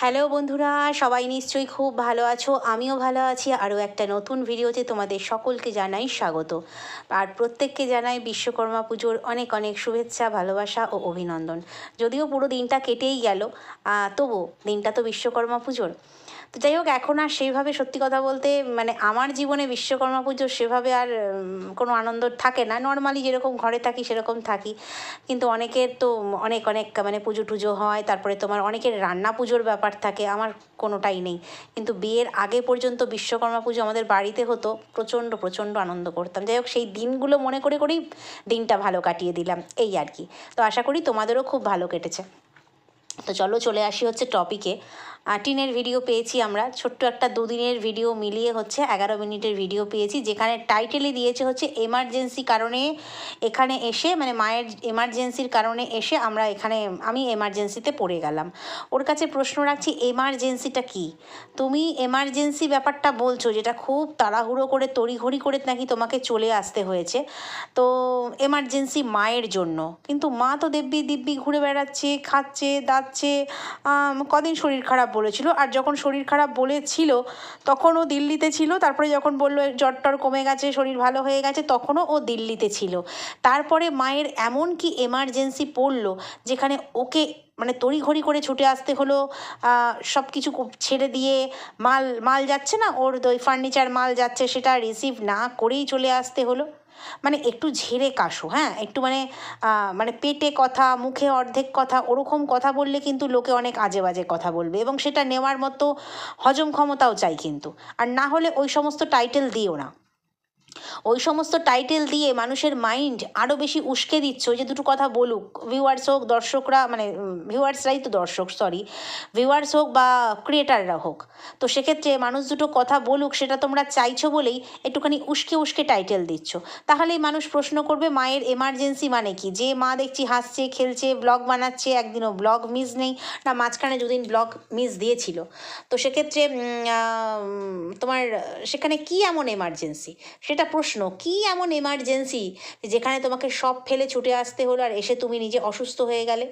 Hello বন্ধুরা, সবাই নিশ্চয়ই খুব ভালো আছো, আমিও ভালো আছি, আরও একটা নতুন ভিডিওতে তোমাদের সকলকে জানাই স্বাগত। আর প্রত্যেককে জানাই বিশ্বকর্মা পুজোর অনেক অনেক শুভেচ্ছা, ভালোবাসা ও অভিনন্দন। যদিও পুরো দিনটা কেটেই গেল তবু দিনটা তো বিশ্বকর্মা পুজোর। তো যাই হোক, এখন আর সেইভাবে সত্যি কথা বলতে মানে আমার জীবনে বিশ্বকর্মা পুজো সেভাবে আর কোনো আনন্দ থাকে না। নর্মালি যেরকম ঘরে থাকি, সেরকম থাকি। কিন্তু অনেকের তো অনেক অনেক মানে পুজো টুজো হয়, তারপরে তোমার অনেকের রান্না পুজোর ব্যাপার থাকে, আমার কোনোটাই নেই। কিন্তু বিয়ের আগে পর্যন্ত বিশ্বকর্মা পুজো আমাদের বাড়িতে হতো, প্রচণ্ড প্রচণ্ড আনন্দ করতাম। যাই হোক, সেই দিনগুলো মনে করে, করেই দিনটা ভালো কাটিয়ে দিলাম, এই আর কি। তো আশা করি তোমাদেরও খুব ভালো কেটেছে। তো চলো চলে আসি হচ্ছে টপিকে টিনের ভিডিও পেয়েছি আমরা। ছোট্ট একটা দুদিনের ভিডিও মিলিয়ে হচ্ছে এগারো মিনিটের ভিডিও পেয়েছি, যেখানে টাইটেলে দিয়েছে হচ্ছে এমার্জেন্সি কারণে এখানে এসে মানে মায়ের এমার্জেন্সির কারণে এসে আমরা এখানে, আমি এমার্জেন্সিতে পড়ে গেলাম। ওর কাছে প্রশ্ন রাখছি এমার্জেন্সিটা কি? তুমি এমার্জেন্সি ব্যাপারটা বলছো, যেটা খুব তাড়াহুড়ো করে, তড়িঘড়ি করে নাকি তোমাকে চলে আসতে হয়েছে, তো এমার্জেন্সি মায়ের জন্য। কিন্তু মা তো দিব্যি দিব্যি ঘুরে বেড়াচ্ছে, খাচ্ছে, দাচ্ছে কদিন শরীর খারাপ বলেছিল। আর যখন শরীর খারাপ বলেছিল, তখনও দিল্লিতে ছিল। তারপরে যখন বলল, জ্বর টর কমে গেছে, শরীর ভালো হয়ে গেছে, তখনও ও দিল্লিতে ছিল। তারপরে মায়ের এমন কি এমার্জেন্সি পড়ল, যেখানে ওকে মানে তড়িঘড়ি করে ছুটে আসতে হলো সব কিছু ছেড়ে দিয়ে মাল মাল যাচ্ছে না? ওর ওই ফার্নিচার মাল যাচ্ছে, সেটা রিসিভ না করেই চলে আসতে হলো। মানে একটু ঝেড়ে কাশো হ্যাঁ? একটু মানে মানে পেটে কথা, মুখে অর্ধেক কথা, ওরকম কথা বললে কিন্তু লোকে অনেক আজে বাজে কথা বলবে এবং সেটা নেওয়ার মতো হজম ক্ষমতাও চাই কিন্তু। আর না হলে ওই সমস্ত টাইটেল দিও না। ওই সমস্ত টাইটেল দিয়ে মানুষের মাইন্ড আরও বেশি উস্কে দিচ্ছ যে দুটো কথা বলুক ভিউয়ার্স হোক, দর্শকরা মানে ভিউয়ার্সরাই তো দর্শক সরি ভিউয়ার্স হোক বা ক্রিয়েটাররা হোক, তো সেক্ষেত্রে মানুষ দুটো কথা বলুক, সেটা তোমরা চাইছো বলেই একটুখানি উস্কে উস্কে টাইটেল দিচ্ছ। তাহলেই মানুষ প্রশ্ন করবে, মায়ের এমার্জেন্সি মানে কি? যে মা দেখছি হাসছে, খেলছে ব্লগ বানাচ্ছে, একদিনও ব্লগ মিস নেই, না, মাঝখানে দুদিন ব্লগ মিস দিয়েছিল। তো সেক্ষেত্রে তোমার, সেখানে কি এমন এমার্জেন্সি সেটা প্রশ্ন, কি এমন এমার্জেন্সি যেখানে তোমাকে সব ফেলে ছুটে আসতে হলো আর এসে তুমি নিজে অসুস্থ হয়ে গেলে?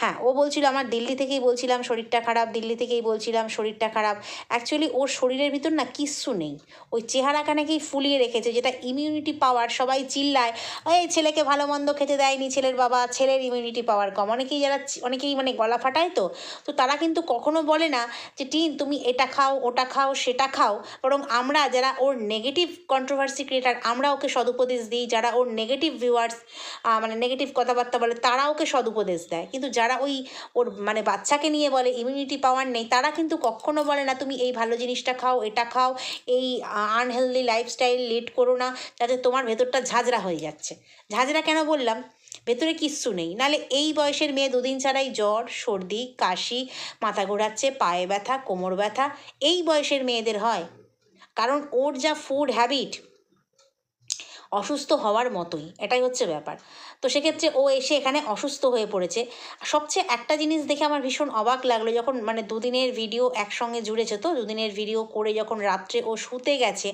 হ্যাঁ ও বলছিল, আমার দিল্লি থেকেই বলছিলাম, শরীরটা খারাপ, দিল্লি থেকেই বলছিলাম, শরীরটা খারাপ। অ্যাকচুয়ালি ওর শরীরের ভিতর না কিচ্ছু নেই। ওই চেহারাটা নাকি ফুলিয়ে রেখেছে, যেটা ইমিউনিটি পাওয়ার সবাই চিল্লায়, এই ছেলেকে ভালো মন্দ খেতে দেয়নি ছেলের বাবা, ছেলের ইমিউনিটি পাওয়ার কম। অনেকেই যারা অনেকেই মানে গলা ফাটায় তো তো তারা কিন্তু কখনো বলে না যে, টিন, তুমি এটা খাও, ওটা খাও, সেটা খাও। বরং আমরা যারা ওর নেগেটিভ কন্ট্রোভার্সি ক্রিয়েটার, আমরা ওকে সদুপদেশ দিই, যারা ওর নেগেটিভ ভিউয়ার্স মানে নেগেটিভ কথাবার্তা বলে, তারা ওকে সদুপদেশ দেয়। কিন্তু যারা ওই ওর মানে বাচ্চাকে নিয়ে বলে ইমিউনিটি পাওয়ার নেই, তারা কিন্তু কখনো বলে না, তুমি এই ভালো জিনিসটা খাও, এটা খাও, এই আনহেলদি লাইফস্টাইল লিড করো না, যাতে তোমার ভেতরটা ঝাঁঝরা হয়ে যাচ্ছে। ঝাঁঝরা কেন বললাম? ভেতরে কিচ্ছু নেই। নালে এই বয়সের মেয়ে দুদিন ছাড়াই জ্বর, সর্দি, কাশি, মাথা ঘোরাচ্ছে, পায়ে ব্যথা, কোমর ব্যথা, এই বয়সের মেয়েদের হয়। কারণ ওর যা ফুড হ্যাবিট অসুস্থ হওয়ার মতোই, এটাই হচ্ছে ব্যাপার। তো সেক্ষেত্রে ও এসে এখানে অসুস্থ হয়ে পড়েছে। সবচেয়ে একটা জিনিস দেখে আমার ভীষণ অবাক লাগল, যখন মানে দুদিনের ভিডিও একসঙ্গে জুড়েছে তো, দুদিনের ভিডিও করে যখন রাত্রে ও শুতে গেছে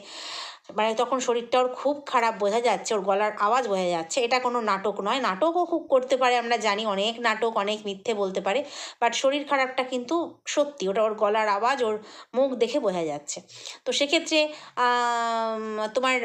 মানে তখন শরীরটা ওর খুব খারাপ বোঝা যাচ্ছে, ওর গলার আওয়াজ বোঝা যাচ্ছে। এটা কোনো নাটক নয়, নাটকও খুব করতে পারে, আমরা জানি অনেক নাটক, অনেক মিথ্যে বলতে পারে, বাট শরীর খারাপটা কিন্তু সত্যি, ওটা ওর গলার আওয়াজ, ওর মুখ দেখে বোঝা যাচ্ছে। তো সেক্ষেত্রে তোমার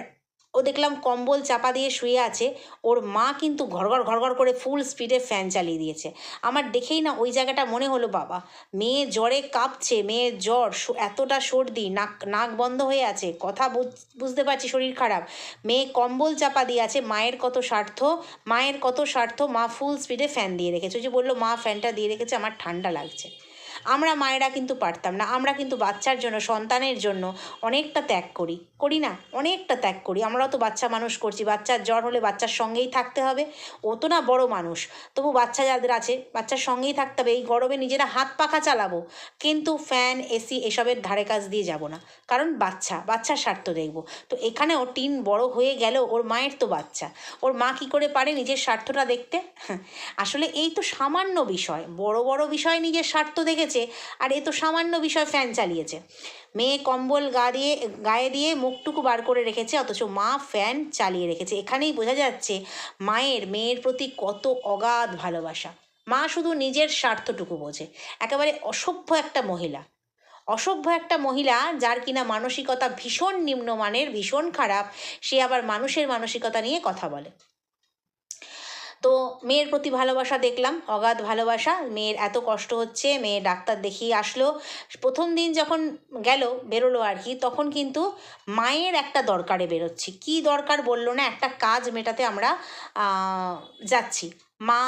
ও দেখলাম কম্বল চাপা দিয়ে শুয়ে আছে। ওর মা কিন্তু ঘরঘর ঘরঘর করে ফুল স্পিডে ফ্যান চালিয়ে দিয়েছে। আমার দেখেই না ওই জায়গাটা মনে হলো, বাবা। মেয়ে জ্বরে কাঁপছে, মেয়ের জ্বর এতটা সর্দি, নাক নাক বন্ধ হয়ে আছে, কথা বুঝ- বুঝতে পারছি শরীর খারাপ। মেয়ে কম্বল চাপা দিয়ে আছে, মায়ের কত স্বার্থ, মায়ের কত স্বার্থ, মা ফুল স্পিডে ফ্যান দিয়ে রেখেছে। ওই যে বলল, মা ফ্যানটা দিয়ে রেখেছে, আমার ঠান্ডা লাগছে। আমরা মায়েরা কিন্তু পারতাম না। আমরা কিন্তু বাচ্চার জন্য, সন্তানের জন্য অনেকটা ত্যাগ করি। করি না, অনেকটা ত্যাগ করি। আমরাও তো বাচ্চা মানুষ করছি, বাচ্চার জ্বর হলে বাচ্চার সঙ্গেই থাকতে হবে। ও তো না বড় মানুষ, তবু বাচ্চা যাদের আছে, বাচ্চার সঙ্গেই থাকতে হবে। এই গরমে নিজেরা হাত পাখা চালাবো, কিন্তু ফ্যান, এসি এসবের ধারে কাজ দিয়ে যাব না। কারণ বাচ্চা, বাচ্চার স্বার্থ দেখব। তো এখানে ও টিন বড় হয়ে গেল, ওর মায়ের তো বাচ্চা। ওর মা কি করে পারে নিজের স্বার্থটা দেখতে? আসলে এই তো সামান্য বিষয়। বড় বড় বিষয় নিজের স্বার্থ দেখেছে। আর এ তো সামান্য বিষয় ফ্যান চালিয়েছে। মেয়ে কম্বল গা দিয়ে, গায়ে দিয়ে মুখটুকু বার করে রেখেছে, অথচ মা ফ্যান চালিয়ে রেখেছে। এখানেই বোঝা যাচ্ছে মায়ের, মেয়ের প্রতি কত অগাধ ভালোবাসা। মা শুধু নিজের স্বার্থটুকু বোঝে। একেবারে অসভ্য একটা মহিলা। অসভ্য একটা মহিলা যার কিনা মানসিকতা ভীষণ নিম্নমানের, ভীষণ খারাপ, সে আবার মানুষের মানসিকতা নিয়ে কথা বলে। তো মেয়ের প্রতি ভালোবাসা দেখলাম, অগাধ ভালোবাসা, মেয়ের এত কষ্ট হচ্ছে, মেয়ে ডাক্তার দেখিয়ে আসলো। প্রথম দিন যখন গেল, বেরোলো আর কি, তখন কিন্তু মায়ের একটা দরকারে বেরোচ্ছি। কি দরকার বলল না, একটা কাজ মেটাতে আমরা যাচ্ছি। মা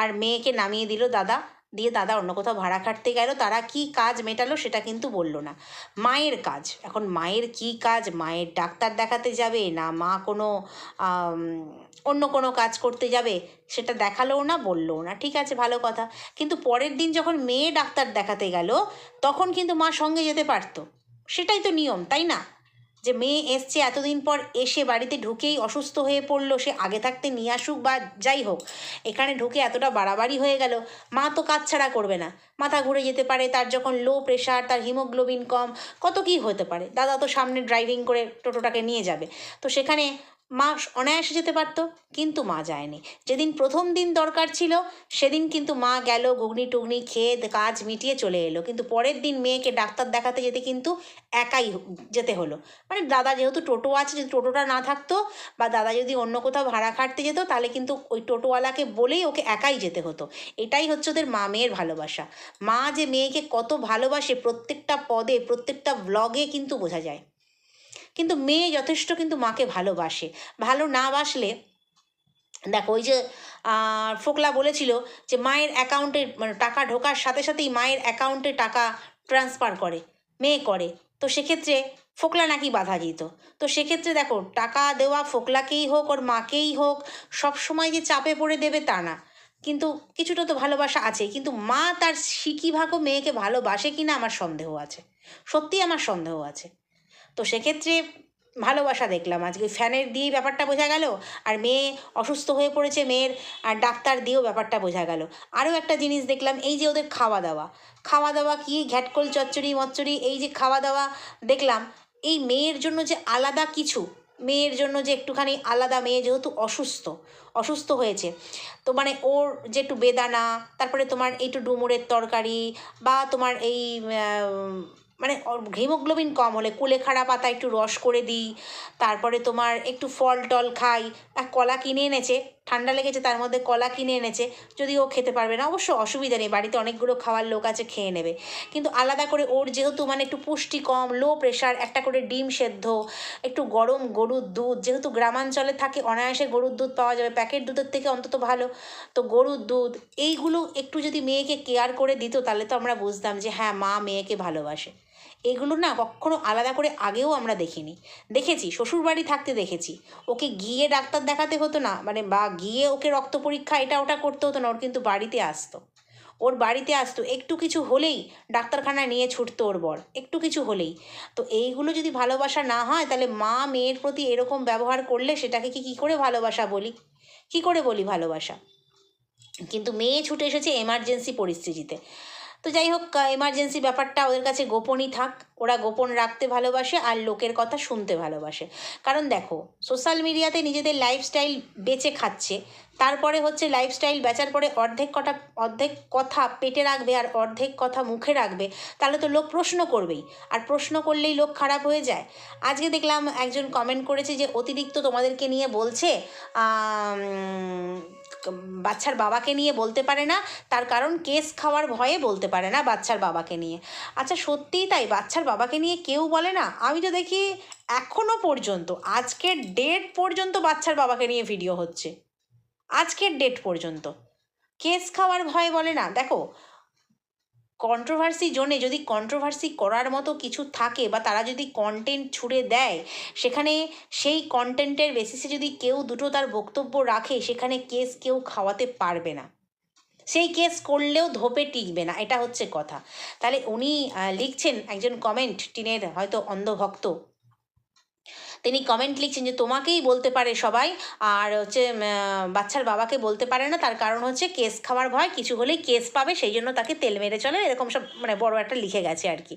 আর মেয়েকে নামিয়ে দিল দাদা। দিয়ে দাদা অন্য কোথাও ভাড়া খাটতে গেল, তারা কি কাজ মেটালো সেটা কিন্তু বলল না। মায়ের কাজ, এখন মায়ের কি কাজ? মায়ের ডাক্তার দেখাতে যাবে না মা কোনো অন্য কোনো কাজ করতে যাবে? সেটা দেখালোও না, বললোও না। ঠিক আছে, ভালো কথা। কিন্তু পরের দিন যখন মেয়ে ডাক্তার দেখাতে গেল, তখন কিন্তু মা সঙ্গে যেতে পারতো। সেটাই তো নিয়ম, তাই না? যে মেয়ে এসছে এতদিন পর এসে বাড়িতে ঢুকেই অসুস্থ হয়ে পড়ল, সে আগে থাকতে নিয়ে আসুক বা যাই হোক। এখানে ঢুকে এতটা বাড়াবাড়ি হয়ে গেল, মা তো কাজ ছাড়া করবে না। মাথা ঘুরে যেতে পারে, তার যখন লো প্রেশার তার হিমোগ্লোবিন কম, কত কী হতে পারে? দাদা তো সামনে ড্রাইভিং করে টোটোটাকে নিয়ে যাবে। তো সেখানে মা অনায়াসে যেতে পারতো, কিন্তু মা যায়নি। যেদিন প্রথম দিন দরকার ছিল, সেদিন কিন্তু মা গেল, ঘুগনি টুগনি খেয়ে কাজ মিটিয়ে চলে এলো। কিন্তু পরের দিন মেয়েকে ডাক্তার দেখাতে যেতে কিন্তু একাই যেতে হলো। মানে দাদা যেহেতু টোটো আছে, যদি টোটোটা না থাকতো বা দাদা যদি অন্য কোথাও ভাড়া খাটতে যেত, তাহলে কিন্তু ওই টোটোওয়ালাকে বলেই ওকে একাই যেতে হতো। এটাই হচ্ছে ওদের মা মেয়ের ভালোবাসা। মা যে মেয়েকে কত ভালোবাসে প্রত্যেকটা পদে, প্রত্যেকটা ব্লগে কিন্তু বোঝা যায়। কিন্তু মেয়ে যথেষ্ট কিন্তু মাকে ভালোবাসে। ভালো না বাসলে, দেখো ওই যে ফোকলা বলেছিল যে মায়ের অ্যাকাউন্টে মানে টাকা ঢোকার সাথে সাথেই মায়ের অ্যাকাউন্টে টাকা ট্রান্সফার করে, মেয়ে করে। তো সেক্ষেত্রে ফোকলা নাকি বাধা দিত। তো সেক্ষেত্রে দেখো, টাকা দেওয়া ফোকলাকেই হোক ওর মাকেই হোক, সব সময় যে চাপে পড়ে দেবে তা না। কিন্তু কিছুটা তো ভালোবাসা আছে, কিন্তু মা তার সিকি ভাগও মেয়েকে ভালোবাসে কিনা আমার সন্দেহ আছে। সত্যি আমার সন্দেহ আছে। তো সেক্ষেত্রে ভালোবাসা দেখলাম। আজকে ফ্যানের দিয়েই ব্যাপারটা বোঝা গেল, আর মেয়ে অসুস্থ হয়ে পড়েছে, মেয়ের আর ডাক্তার দিয়েও ব্যাপারটা বোঝা গেল। আরও একটা জিনিস দেখলাম, এই যে ওদের খাওয়া দাওয়া। খাওয়া দাওয়া কি ঘ্যাটকল, চচ্চড়ি, মচ্চড়ি, এই যে খাওয়া দাওয়া দেখলাম, এই মেয়ের জন্য যে আলাদা কিছু, মেয়ের জন্য যে একটুখানি আলাদা মেয়ে যেহেতু অসুস্থ অসুস্থ হয়েছে, তো মানে ওর যে একটু বেদানা, তারপরে তোমার একটু ডুমুরের তরকারি বা তোমার এই মানে হিমোগ্লোবিন কম হলে কুলেখাড়া পাতা একটু রস করে দিই, তারপরে তোমার একটু ফল টল খাই। এক কলা কিনে এনেছে, ঠান্ডা লেগেছে তার মধ্যে কলা কিনে এনেছে, যদি ও খেতে পারবে না, অবশ্য অসুবিধা নেই, বাড়িতে অনেকগুলো খাওয়ার লোক আছে, খেয়ে নেবে। কিন্তু আলাদা করে ওর যেহেতু মানে একটু পুষ্টি কম লো প্রেশার একটা করে ডিম সেদ্ধ, একটু গরম গরুর দুধ, যেহেতু গ্রামাঞ্চলে থাকে, অনায়াসে গরুর দুধ পাওয়া যাবে, প্যাকেট দুধের থেকে অন্তত ভালো। তো গরুর দুধ, এইগুলো একটু যদি মেয়েকে কেয়ার করে দিত, তাহলে তো আমরা বুঝতাম যে হ্যাঁ মা মেয়েকে ভালোবাসে। এগুলো না কখনো আলাদা করে আগেও আমরা দেখিনি। দেখেছি, শ্বশুরবাড়ি থাকতে দেখেছি। ওকে গিয়ে ডাক্তার দেখাতে হতো না মানে বা গিয়ে ওকে রক্ত পরীক্ষা এটা ওটা করতে হতো না, ওর কিন্তু বাড়িতে আসতো। ওর বাড়িতে আসতো, একটু কিছু হলেই ডাক্তারখানায় নিয়ে ছুটতো ওর বর, একটু কিছু হলেই। তো এইগুলো যদি ভালোবাসা না হয়, তাহলে মা মেয়ের প্রতি এরকম ব্যবহার করলে সেটাকে কি, কী করে ভালোবাসা বলি? কী করে বলি ভালোবাসা? কিন্তু মেয়ে ছুটে এসেছে এমার্জেন্সি পরিস্থিতিতে। তো যাই হোক এমার্জেন্সি ব্যাপারটা ওদের কাছে গোপনই থাক। ওরা গোপন রাখতে ভালোবাসে আর লোকের কথা শুনতে ভালোবাসে। কারণ দেখো সোশ্যাল মিডিয়াতে নিজেদের লাইফস্টাইল বেচে খাচ্ছে, তারপরে হচ্ছে লাইফস্টাইল বেচার পরে অর্ধেক কটা, অর্ধেক কথা পেটে রাখবে আর অর্ধেক কথা মুখে রাখবে, তাহলে তো লোক প্রশ্ন করবেই। আর প্রশ্ন করলেই লোক খারাপ হয়ে যায়। আজকে দেখলাম একজন কমেন্ট করেছে যে, অতিরিক্ত তোমাদেরকে নিয়ে বলছে বাচ্চার বাবাকে নিয়ে বলতে পারে না। তার কারণ কেস খাওয়ার ভয়ে বলতে পারে না বাচ্চার বাবাকে নিয়ে। আচ্ছা সত্যিই তাই? বাচ্চার বাবাকে নিয়ে কেউ বলে না? আমি তো দেখি এখনও পর্যন্ত, আজকের ডেট পর্যন্ত বাচ্চার বাবাকে নিয়ে ভিডিও হচ্ছে। আজকের ডেট পর্যন্ত। কেস খাওয়ার ভয়ে বলে না। দেখো কন্ট্রোভার্সি জোনে যদি কন্ট্রোভার্সি করার মতো কিছু থাকে বা তারা যদি কন্টেন্ট ছুড়ে দেয়, সেখানে সেই কন্টেন্টের বেসিসে যদি কেউ দুটো তার বক্তব্য রাখে, সেখানে কেস কেউ খাওয়াতে পারবে না। সেই কেস করলেও ধোপে টিকবে না, এটা হচ্ছে কথা। তাহলে উনি লিখছেন একজন কমেন্ট টিনের হয়তো অন্ধভক্ত। তিনি কমেন্ট লিখছেন যে তোমাকেই বলতে পারে সবাই। আর হচ্ছে বাচ্চার বাবাকে বলতে পারে না। তার কারণ হচ্ছে কেস খাওয়ার ভয়, কিছু হলেই কেস পাবে, সেই জন্য তাকে তেল মেরে চলে। এরকম সব মানে বড় একটা লিখে গেছে আর কি।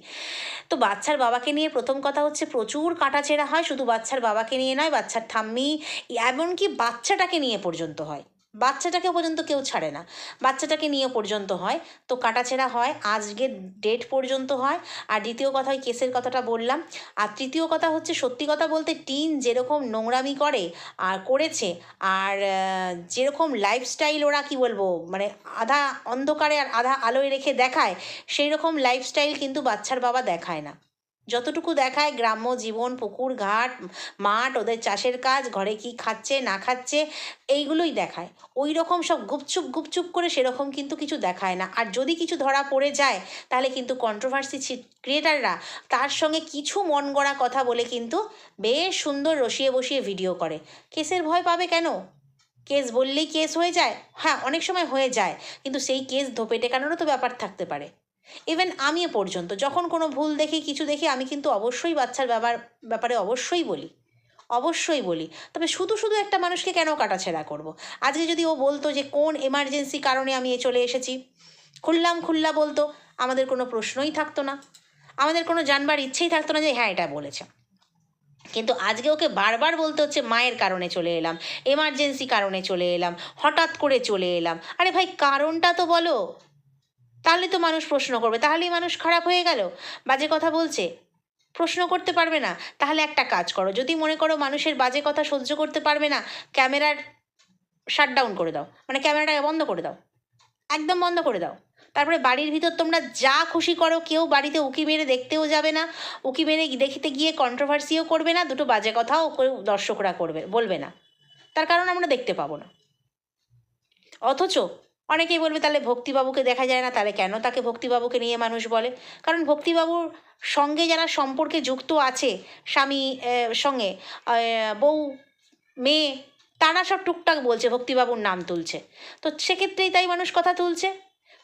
তো বাচ্চার বাবাকে নিয়ে প্রথম কথা হচ্ছে প্রচুর কাটাছেড়া হয়। শুধু বাচ্চার বাবাকে নিয়ে নয়, বাচ্চার ঠাম্মি, এমনকি বাচ্চাটাকে নিয়ে পর্যন্ত হয়। বাচ্চাটাকে পর্যন্ত কেউ ছাড়ে না। বাচ্চাটাকে নিয়ে পর্যন্ত হয়। তো কাটাছেঁড়া হয়। আজকে ডেট পর্যন্ত হয়। আর দ্বিতীয় কথা ওই কেসের কথাটা বললাম। আর তৃতীয় কথা হচ্ছে, সত্যি কথা বলতে টিন যেরকম নোংরামি করে আর করেছে, আর যেরকম লাইফস্টাইল ওরা কি বলব মানে আধা অন্ধকারে আর আধা আলোয় রেখে দেখায় সেই রকম লাইফস্টাইল কিন্তু বাচ্চার বাবা দেখায় না। যতটুকু দেখায় গ্রাম্য জীবন, পুকুর, ঘাট, মাঠ, ওদের চাষের কাজ, ঘরে কি খাচ্ছে, না খাচ্ছে, এইগুলোই দেখায়। ওই রকম সব গুপচুপ গুপচুপ করে সেরকম কিন্তু কিছু দেখায় না। আর যদি কিছু ধরা পড়ে যায়, তাহলে কিন্তু কন্ট্রোভার্সি ক্রিয়েটাররা তার সঙ্গে কিছু মন গড়া কথা বলে কিন্তু বেশ সুন্দর রসিয়ে বসিয়ে ভিডিও করে। কেসের ভয় পাবে কেন? কেস বললেই কেস হয়ে যায়? হ্যাঁ অনেক সময় হয়ে যায়। কিন্তু সেই কেস ধোপে টেকানোরও তো ব্যাপার থাকতে পারে। ইভেন আমিও পর্যন্ত, যখন কোনো ভুল দেখি, কিছু দেখি, আমি কিন্তু অবশ্যই বাচ্চার ব্যাপার ব্যাপারে অবশ্যই বলি। অবশ্যই বলি। তবে শুধু শুধু একটা মানুষকে কেন কাটাছেড়া করব। আজকে যদি ও বলতো যে, কোন এমার্জেন্সি কারণে আমি এ চলে এসেছি? খুললাম, খুল্লা বলতো, আমাদের কোনো প্রশ্নই থাকতো না। আমাদের কোনো জানবার ইচ্ছেই থাকতো না যে হ্যাঁ এটা বলেছে। কিন্তু আজকে ওকে বারবার বলতে হচ্ছে, মায়ের কারণে চলে এলাম এমার্জেন্সি কারণে চলে এলাম, হঠাৎ করে চলে এলাম। আরে ভাই, কারণটা তো বলো। তাহলে তো মানুষ প্রশ্ন করবে, তাহলেই মানুষ খারাপ হয়ে গেল। বাজে কথা বলছে, প্রশ্ন করতে পারবে না, তাহলে একটা কাজ করো, যদি মনে করো মানুষের বাজে কথা সহ্য করতে পারবে না, ক্যামেরার শাটডাউন করে দাও মানে ক্যামেরাটাকে বন্ধ করে দাও, একদম বন্ধ করে দাও। তারপরে বাড়ির ভিতর তোমরা যা খুশি করো, কেউ বাড়িতে উকি মেরে দেখতেও যাবে না, উকি মেরে দেখতে গিয়ে কন্ট্রোভার্সিও করবে না, দুটো বাজে কথাও দর্শকরা করবে, বলবে না, তার কারণ আমরা দেখতে পাবো না। অথচ অনেকেই বলবে, তাহলে ভক্তিবাবুকে দেখা যায় না, তাহলে কেন তাকে ভক্তিবাবুকে নিয়ে মানুষ বলে? কারণ ভক্তিবাবুর সঙ্গে যারা সম্পর্কে যুক্ত আছে, স্বামী সঙ্গে বউ, মেয়ে, তারা সব টুকটাক বলছে, ভক্তিবাবুর নাম তুলছে। তো সেক্ষেত্রেই তাই মানুষ কথা তুলছে।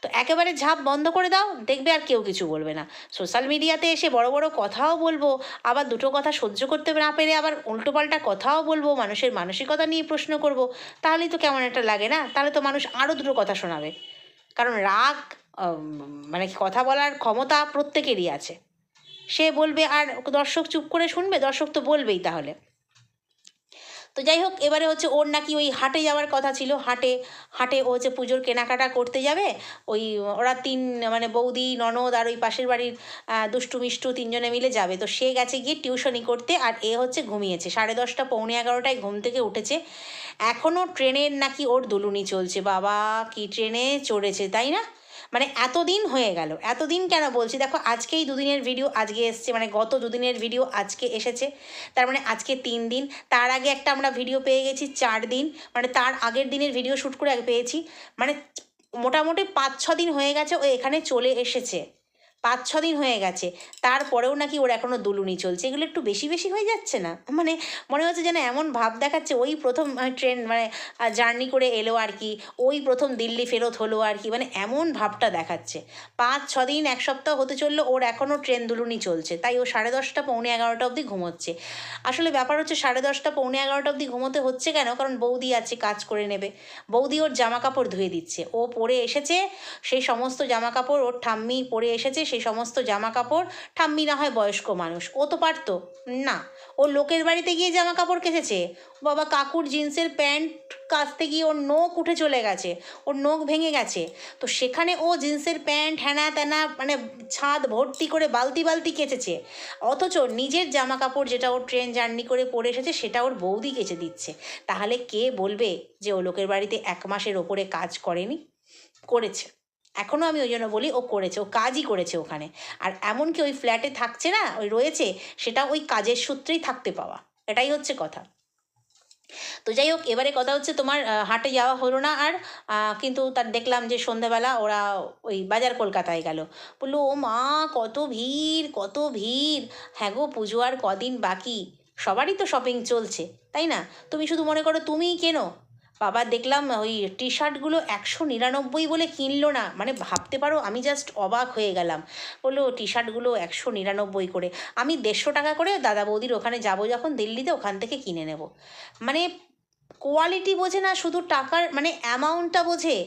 তো একেবারে ঝাঁপ বন্ধ করে দাও, দেখবে আর কেউ কিছু বলবে না। সোশ্যাল মিডিয়াতে এসে বড় বড় কথাও বলব, আবার দুটো কথা সহ্য করতে না পেরে আবার উল্টোপাল্টা কথাও বলব, মানুষের মানসিকতা নিয়ে প্রশ্ন করব। তাহলেই তো কেমন একটা লাগে না? তাহলে তো মানুষ আরও দুটো কথা শোনাবে। কারণ রাগ মানে কথা বলার ক্ষমতা প্রত্যেকেরই আছে। সে বলবে আর দর্শক চুপ করে শুনবে? দর্শক তো বলবেই তাহলে। তো যাই হোক, এবারে হচ্ছে ওর নাকি ওই হাটে যাওয়ার কথা ছিল। হাটে হাটে ও হচ্ছে পুজোর কেনাকাটা করতে যাবে। ওই ওরা তিন মানে বৌদি, ননদ আর ওই পাশের বাড়ির দুষ্টু, মিষ্টু তিনজনে মিলে যাবে। তো সে গেছে গিয়ে টিউশনি করতে আর এ হচ্ছে ঘুমিয়েছে। সাড়ে দশটা, পৌনে এগারোটায় ঘুম থেকে উঠেছে। এখনও ট্রেনের নাকি ওর দুলুনি চলছে। বাবা, কি ট্রেনে চড়েছে, তাই না? মানে এতদিন হয়ে গেল, এতদিন কেন বলছি? দেখো, আজকেই দুদিনের ভিডিও আজকে এসছে মানে গত দুদিনের ভিডিও আজকে এসেছে। তার মানে আজকে তিন দিন, তার আগে একটা আমরা ভিডিও পেয়ে গেছি চার দিন মানে তার আগের দিনের ভিডিও শ্যুট করে পেয়েছি। মানে মোটামুটি পাঁচ ছ দিন হয়ে গেছে, ও এখানে চলে এসেছে। পাঁচ ছ দিন হয়ে গেছে। তারপরেও নাকি ওর এখনও দুলুনি চলছে। এগুলো একটু বেশি বেশি হয়ে যাচ্ছে না? মানে মনে হচ্ছে যেন এমন ভাব দেখাচ্ছে, ওই প্রথম ট্রেন মানে জার্নি করে এলো আর কি, ওই প্রথম দিল্লি ফেরত হলো আর কি মানে এমন ভাবটা দেখাচ্ছে। পাঁচ ছ দিন, এক সপ্তাহ হতে চলল, ওর এখনও ট্রেন দুলুনি চলছে। তাই ও সাড়ে দশটা, পৌনে এগারোটা অবধি ঘুমোচ্ছে। আসলে ব্যাপার হচ্ছে সাড়ে দশটা, পৌনে এগারোটা অবধি ঘুমোতে হচ্ছে কেন? কারণ বৌদি আছে, কাজ করে নেবে। বৌদি ওর জামা কাপড় ধুয়ে দিচ্ছে। ও পরে এসেছে, সেই সমস্ত জামা কাপড় ওর ঠাম্মি পরে এসেছে সেই সমস্ত জামা কাপড় ঠাম্মি না হয় বয়স্ক মানুষ। ও তো পারতো। না, ও লোকের বাড়িতে গিয়ে জামা কাপড় কেচেছে। বাবা কাকুর জিন্সের প্যান্ট কাচতে গিয়ে ওর নোখ উঠে চলে গেছে। ওর নোখ ভেঙে গেছে। তো সেখানে ও জিন্সের প্যান্ট হ্যানা ত্যানা মানে ছাদ ভর্তি করে বালতি বালতি কেচেছে। অথচ নিজের জামা কাপড় যেটা ওর ট্রেন জার্নি করে পরে এসেছে, সেটা ওর বৌদি কেচে দিচ্ছে। তাহলে কে বলবে যে ও লোকের বাড়িতে এক মাসের ওপরে কাজ করেনি? করেছে। এখনও আমি ওই জন্য বলি ও করেছে, ও কাজই করেছে ওখানে। আর এমনকি ওই ফ্ল্যাটে থাকছে না, ওই রয়েছে, সেটা ওই কাজের সূত্রেই থাকতে পাওয়া। এটাই হচ্ছে কথা। তো যাই হোক, এবারে কথা হচ্ছে তোমার হাটে যাওয়া হলো না আর কিন্তু তার দেখলাম যে সন্ধ্যাবেলা ওরা ওই বাজার কলকাতায় গেল। বলল, ও মা, কত ভিড় কত ভিড়। হ্যাঁ গো, পুজো আর কদিন বাকি। সবারই তো শপিং চলছে, তাই না? তুমি শুধু মনে করো তুমিই কেনো। বাবা দেখলাম ওই টি শার্টগুলো একশো নিরানব্বই বলে কিনলো না। মানে ভাবতে পারো, আমি জাস্ট অবাক হয়ে গেলাম। বলল টি শার্টগুলো একশো নিরানব্বই করে। আমি দেড়শো টাকা করে দাদা বৌদির ওখানে যাব যখন দিল্লিতে, ওখান থেকে কিনে নেব। মানে কোয়ালিটি বোঝে না, শুধু টাকার মানে অ্যামাউন্টটা বোঝে।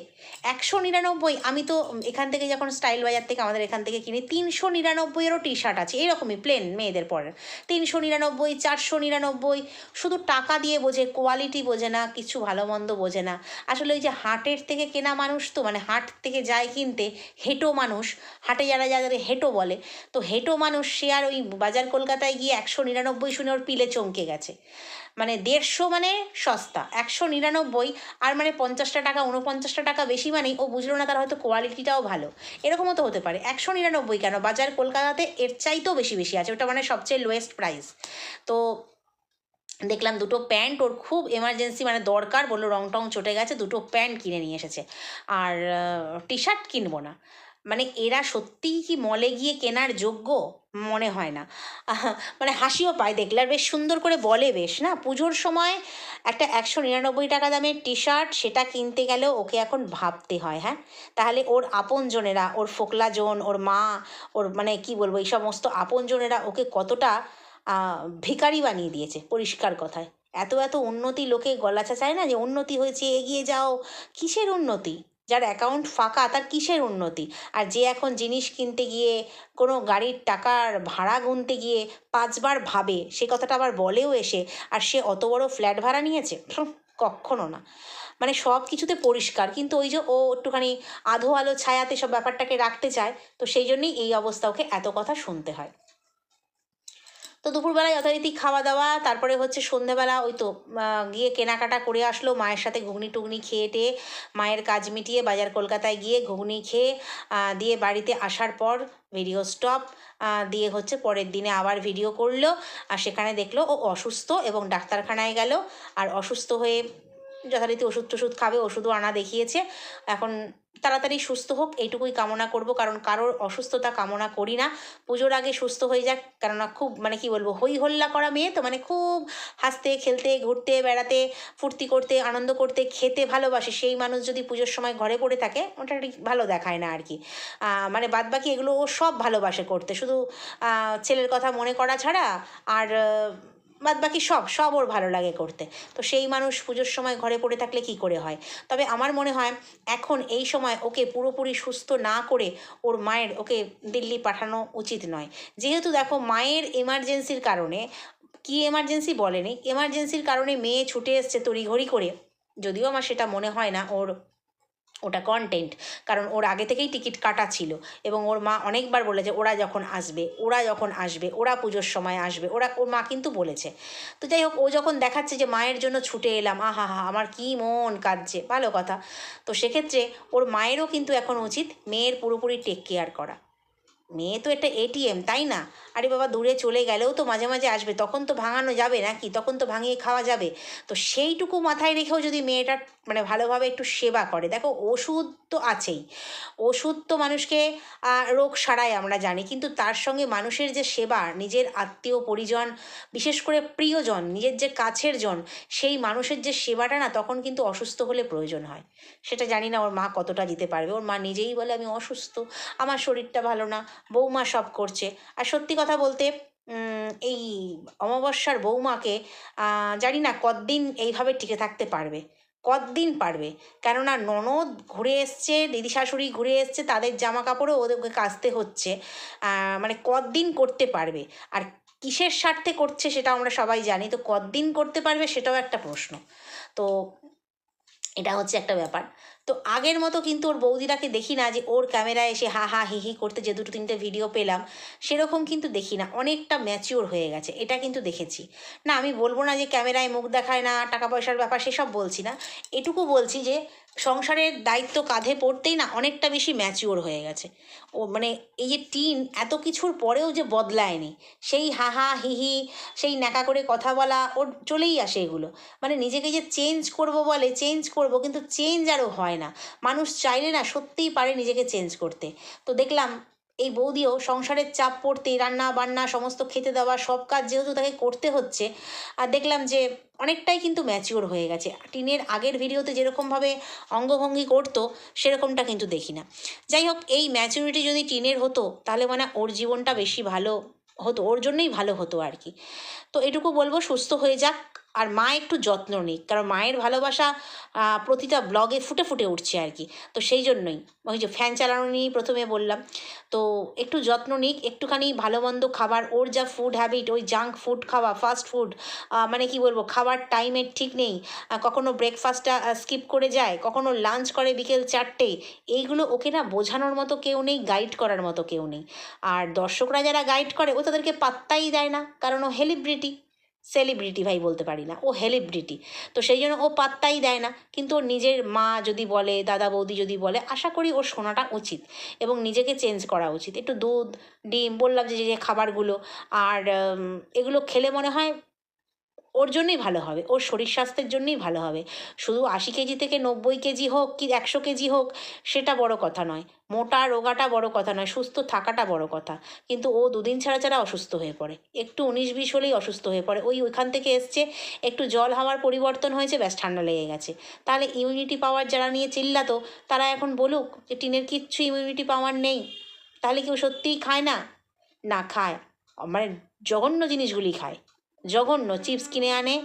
একশো নিরানব্বই, আমি তো এখান থেকে যখন স্টাইল বাজার থেকে আমাদের এখান থেকে কিনি, তিনশো নিরানব্বইয়েরও টি শার্ট আছে, এরকমই প্লেন মেয়েদের পরে। তিনশো নিরানব্বই, চারশো নিরানব্বই, শুধু টাকা দিয়ে বোঝে কোয়ালিটি বোঝে না, কিছু ভালো মন্দ বোঝে না। আসলে ওই যে হাটের থেকে কেনা মানুষ তো মানে হাট থেকে যায় কিনতে হেঁটো মানুষ, হাটে যারা যাদের হেঁটো বলে, তো হেঁটো মানুষ সে আর ওই বাজার কলকাতায় গিয়ে একশো নিরানব্বই শুনে ওর পিলে চমকে গেছে। মানে দেড়শো মানে সস্তা, একশো নিরানব্বই, আর মানে পঞ্চাশটা টাকা উনপঞ্চাশটা টাকা বেশি মানেই ও বুঝলো না তার হয়তো কোয়ালিটিটাও ভালো। এরকমও তো হতে পারে, একশো নিরানব্বই কেন? বাজার কলকাতাতে এর চাইতেও বেশি বেশি আছে, ওটা মানে সবচেয়ে লোয়েস্ট প্রাইস তো দেখলাম দুটো প্যান্ট ওর খুব এমার্জেন্সি মানে দরকার, বলল রং টং চটে গেছে, দুটো প্যান্ট কিনে নিয়ে এসেছে। আর টি শার্ট কিনবো না। মানে এরা সত্যিই কি মলে গিয়ে কেনার যোগ্য? মনে হয় না। মানে হাসিও পায় দেখলে। আর বেশ সুন্দর করে বলে বেশ, না? পুজোর সময় একটা একশো নিরানব্বই টাকা দামের টি শার্ট সেটা কিনতে গেলেও ওকে এখন ভাবতে হয় হ্যাঁ? তাহলে ওর আপনজনেরা, ওর ফোকলাজন, ওর মা, ওর মানে কি বলব, এই সমস্ত আপনজনেরা ওকে কতটা ভিখারি বানিয়ে দিয়েছে, পরিষ্কার কথায়। এত এত উন্নতি লোকে গলাচা চায় না যে, উন্নতি হয়েছে, এগিয়ে যাও। কিসের উন্নতি? যার অ্যাকাউন্ট ফাঁকা, তার কিসের উন্নতি? আর যে এখন জিনিস কিনতে গিয়ে, কোনো গাড়ির টাকার ভাড়া গুনতে গিয়ে পাঁচবার ভাবে, সে কথাটা আবার বলেও এসে, আর সে অত বড় ফ্ল্যাট ভাড়া নিয়েছে? কক্ষনো না। মানে সব কিছুতে পরিষ্কার, কিন্তু ওই যে ও একটুখানি আধো আলো ছায়াতে সব ব্যাপারটাকে রাখতে চায়, তো সেই জন্যই এই অবস্থা ওকে এত কথা শুনতে হয়। তো দুপুরবেলায় যথারীতি খাওয়া দাওয়া তারপরে হচ্ছে সন্ধেবেলা ওই তো গিয়ে কেনাকাটা করে আসলো, মায়ের সাথে ঘুগনি টুগনি খেয়ে টেয়ে মায়ের কাজ মিটিয়ে বাজার কলকাতায় গিয়ে ঘুগনি খেয়ে দিয়ে বাড়িতে আসার পর ভিডিও স্টপ দিয়ে হচ্ছে পরের দিনে আবার ভিডিও করল, আর সেখানে দেখল ও অসুস্থ এবং ডাক্তারখানায় গেল, আর অসুস্থ হয়ে যথারীতি ওষুধ টষুধ খাবে, ওষুধও আনা দেখিয়েছে। এখন তাড়াতাড়ি সুস্থ হোক, এইটুকুই কামনা করব, কারণ কারোর অসুস্থতা কামনা করি না। পুজোর আগে সুস্থ হয়ে যাক, কেননা খুব মানে কি বলব, হই হল্লা করা মেয়ে তো মানে খুব হাসতে, খেলতে, ঘুরতে, বেড়াতে, ফুর্তি করতে, আনন্দ করতে, খেতে ভালোবাসে। সেই মানুষ যদি পুজোর সময় ঘরে পড়ে থাকে ওটা ভালো দেখায় না আর কি। মানে বাদবাকি এগুলো ও সব ভালোবাসে করতে। শুধু ছেলের কথা মনে করা ছাড়া, আর বাদ বাকি সব সব ওর ভালো লাগে করতে। তো সেই মানুষ পুজোর সময় ঘরে পড়ে থাকলে কি করে হয়? তবে আমার মনে হয় এখন এই সময় ওকে পুরোপুরি সুস্থ না করে ওর মায়ের, ওকে দিল্লি পাঠানো উচিত নয়। যেহেতু দেখো মায়ের এমার্জেন্সির কারণে, কি এমার্জেন্সি বলেনি? এমার্জেন্সির কারণে মেয়ে ছুটে এসছে তড়িঘড়ি করে। যদিও আমার সেটা মনে হয় না ওর ওটা কন্টেন্ট কারণ ওর আগে থেকেই টিকিট কাটা ছিল এবং ওর মা অনেকবার বলেছে ওরা যখন আসবে, ওরা যখন আসবে, ওরা পুজোর সময় আসবে, ওরা, ওর মা কিন্তু বলেছে। তো যাই হোক, ও যখন দেখাচ্ছে যে মায়ের জন্য ছুটে এলাম, আহা হা, আমার কি মন কাঁদছে, ভালো কথা। তো সেক্ষেত্রে ওর মায়েরও কিন্তু এখন উচিত মেয়ের পুরোপুরি টেক কেয়ার করা। মেয়ে তো একটা এটিএম তাই না? আরে বাবা, দূরে চলে গেলেও তো মাঝে মাঝে আসবে, তখন তো ভাঙানো যাবে নাকি? তখন তো ভাঙিয়ে খাওয়া যাবে। তো সেইটুকু মাথায় রেখেও যদি মেয়েটা মানে ভালোভাবে একটু সেবা করে। দেখো, ওষুধ তো আছেই। ওষুধ তো মানুষকে রোগ সারায় আমরা জানি, কিন্তু তার সঙ্গে মানুষের যে সেবা, নিজের আত্মীয়, পরিজন, বিশেষ করে প্রিয়জন, নিজের যে কাছের জন, সেই মানুষের যে সেবাটা না তখন কিন্তু অসুস্থ হলে প্রয়োজন হয়। সেটা জানি না ওর মা কতটা দিতে পারবে। ওর মা নিজেই বলে, আমি অসুস্থ, আমার শরীরটা ভালো না, বৌমা সব করছে। আর সত্যি কথা বলতে এই অমাবস্যার বৌমাকে জানি না কতদিন এইভাবে টিকে থাকতে পারবে। কতদিন পারবে? কেননা ননদ ঘুরে এসছে দিদি শাশুড়ি ঘুরে এসছে, তাদের জামা কাপড়ও ওদেরকে কাচতে হচ্ছে। মানে কতদিন করতে পারবে? আর কিসের স্বার্থে করছে সেটা আমরা সবাই জানি। তো কতদিন করতে পারবে সেটাও একটা প্রশ্ন। তো এটা হচ্ছে একটা ব্যাপার। তো আগের মতো কিন্তু ওর বৌদিরাকে দেখি না যে ওর ক্যামেরায় এসে হা হা হি হি করতে যে দুটো তিনটে ভিডিও পেলাম, সেরকম কিন্তু দেখি না। অনেকটা ম্যাচিওর হয়ে গেছে, এটা কিন্তু দেখেছি। না, আমি বলব না যে ক্যামেরায় মুখ দেখায় না, টাকা পয়সার ব্যাপার সেসব বলছি না। এটুকু বলছি যে সংসারের দায়িত্ব কাঁধে পড়তেই না অনেকটা বেশি ম্যাচিওর হয়ে গেছে। ও মানে এই যে টিন এত কিছুর পরেও যে বদলায়নি, সেই হা হা হি হি, সেই ন্যাকা করে কথা বলা, ওর চলেই আসে এগুলো। মানে নিজেকে যে চেঞ্জ করব বলে চেঞ্জ করব, কিন্তু চেঞ্জ আরও হয় না। মানুষ চাইলে না সত্যিই পারে নিজেকে চেঞ্জ করতে। তো দেখলাম এই বৌদিও সংসারের চাপ পড়তেই রান্না বান্না সমস্ত খেতে দেওয়া, সব কাজ যেহেতু তাকে করতে হচ্ছে, আর দেখলাম যে অনেকটাই কিন্তু ম্যাচিওর হয়ে গেছে। টিনের আগের ভিডিওতে যেরকমভাবে অঙ্গভঙ্গি করতো, সেরকমটা কিন্তু দেখি না। যাই হোক, এই ম্যাচিউরিটি যদি টিনের হতো, তাহলে মানে ওর জীবনটা বেশি ভালো হতো, ওর জন্যই ভালো হতো আর কি। তো এটুকু বলব, সুস্থ হয়ে যাক। আর মা একটু যত্ন নিক। কারণ মায়ের ভালোবাসা প্রতিটা ব্লগে ফুটে ফুটে উঠছে আর কি। তো সেই জন্যই। ওই যে ফ্যান চালানো নিয়েই প্রথমে বললাম। তো একটু যত্ন নিক। একটুখানি ভালো মন্দ খাবার, ওর যা ফুড হ্যাবিট ওই জাঙ্ক ফুড খাওয়া ফাস্ট ফুড মানে কি বলব, খাবার টাইমের ঠিক নেই। কখনো ব্রেকফাস্টটা স্কিপ করে যায়, কখনো লাঞ্চ করে বিকেল চারটে। এইগুলো ওকে না বোঝানোর মতো কেউ নেই গাইড করার মতো কেউ নেই। আর দর্শকরা যারা গাইড করে, ও তাদেরকে পাত্তাই দেয় না। কারণ ও হেলিব্রিটি সেলিব্রিটি ভাই বলতে পারি না, ও হেলিব্রিটি তো সেই জন্য ও পাত্তাই দেয় না, কিন্তু ওর নিজের মা যদি বলে, দাদা বৌদি যদি বলে, আশা করি ওর শোনাটা উচিত এবং নিজেকে চেঞ্জ করা উচিত। একটু দুধ, ডিম, বললাম যে যে খাবারগুলো, আর এগুলো খেলে মনে হয় ওর জন্যই ভালো হবে, ওর শরীর স্বাস্থ্যের জন্যই ভালো হবে। শুধু আশি কেজি থেকে নব্বই কেজি হোক কি একশো কেজি হোক, সেটা বড় কথা নয়। মোটা রোগাটা বড় কথা নয়, সুস্থ থাকাটা বড় কথা। কিন্তু ও দুদিন ছাড়া ছাড়া অসুস্থ হয়ে পড়ে। একটু উনিশ বিশ হলেই অসুস্থ হয়ে পড়ে। ওই ওইখান থেকে এসছে, একটু জল হাওয়ার পরিবর্তন হয়েছে, ব্যাস ঠান্ডা লেগে গেছে। তাহলে ইমিউনিটি পাওয়ার যারা নিয়ে চিল্লাতো, তারা এখন বলুক যে টিনের কিচ্ছু ইমিউনিটি পাওয়ার নেই। তাহলে কেউ সত্যিই খায় না? না খায়। মানে জঘন্য জিনিসগুলি খায়। জঘন্য, চিপস কিনে আনে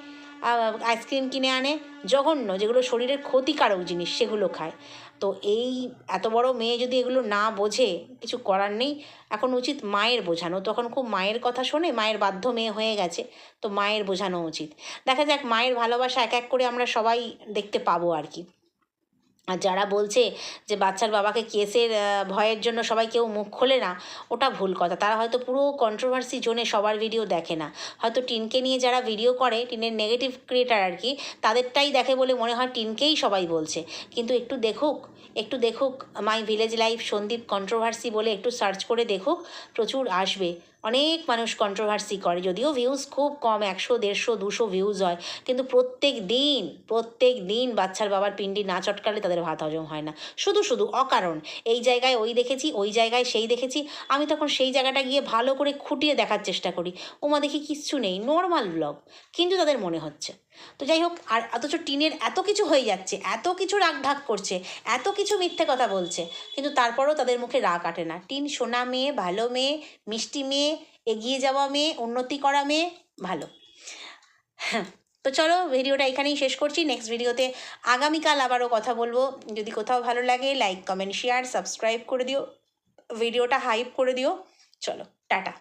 আইসক্রিম কিনে আনে, জঘন্য, যেগুলো শরীরের ক্ষতিকারক জিনিস, সেগুলো খায়। তো এই এত বড় মেয়ে যদি এগুলো না বোঝে, কিছু করার নেই। এখন উচিত মায়ের বোঝানো। তখন খুব মায়ের কথা শোনে, মায়ের বাধ্য মেয়ে হয়ে গেছে, তো মায়ের বোঝানো উচিত। দেখা যাক, মায়ের ভালোবাসা এক এক করে আমরা সবাই দেখতে পাবো আর কি। আর যারা বলছে যে বাচ্চার বাবাকে কেসের ভয়ের জন্য সবাই কেউ মুখ খোলে না, ওটা ভুল কথা। তারা হয়তো পুরো কন্ট্রোভার্সি জোনে সবার ভিডিও দেখে না। হয়তো টিনকে নিয়ে যারা ভিডিও করে, টিনের নেগেটিভ ক্রিয়েটার আর কি, তাদেরটাই দেখে বলে মনে হয় টিনকেই সবাই বলছে। কিন্তু একটু দেখুক একটু দেখুক my village life Sandeep controversy বলে একটু সার্চ করে দেখুক, প্রচুর আসবে। অনেক মানুষ কন্ট্রোভার্সি করে, যদিও ভিউজ খুব কম, একশো, দেড়শো, দুশো ভিউজ হয়। কিন্তু প্রত্যেক দিন প্রত্যেক দিন বাচ্চার বাবার পিন্ডি না চটকালে তাদের ভাত হজম হয় না। শুধু শুধু অকারণ। এই জায়গায় ওই দেখেছি, ওই জায়গায় সেই দেখেছি। আমি তখন সেই জায়গাটা গিয়ে ভালো করে খুঁটিয়ে দেখার চেষ্টা করি। ওমা দেখি কিচ্ছু নেই নর্মাল ব্লগ কিন্তু তাদের মনে হচ্ছে। তো যাই হোক, আর অথচ টিনের এত কিছু হয়ে যাচ্ছে, এত কিছু রাগ ঢাক করছে, এত কিছু মিথ্যে কথা বলছে, কিন্তু তারপরেও তাদের মুখে রাগ কাটে না। টিন সোনা মেয়ে, ভালো মেয়ে, মিষ্টি মেয়ে, এগিয়ে যাওয়া মেয়ে, উন্নতি করা মেয়ে, ভালো। হ্যাঁ তো চলো ভিডিওটা এখানেই শেষ করছি। নেক্সট ভিডিওতে আগামীকাল আবারও কথা বলব। যদি কোথাও ভালো লাগে লাইক কমেন্ট শেয়ার সাবস্ক্রাইব করে দিও। ভিডিওটা হাইপ করে দিও। চলো, টাটা।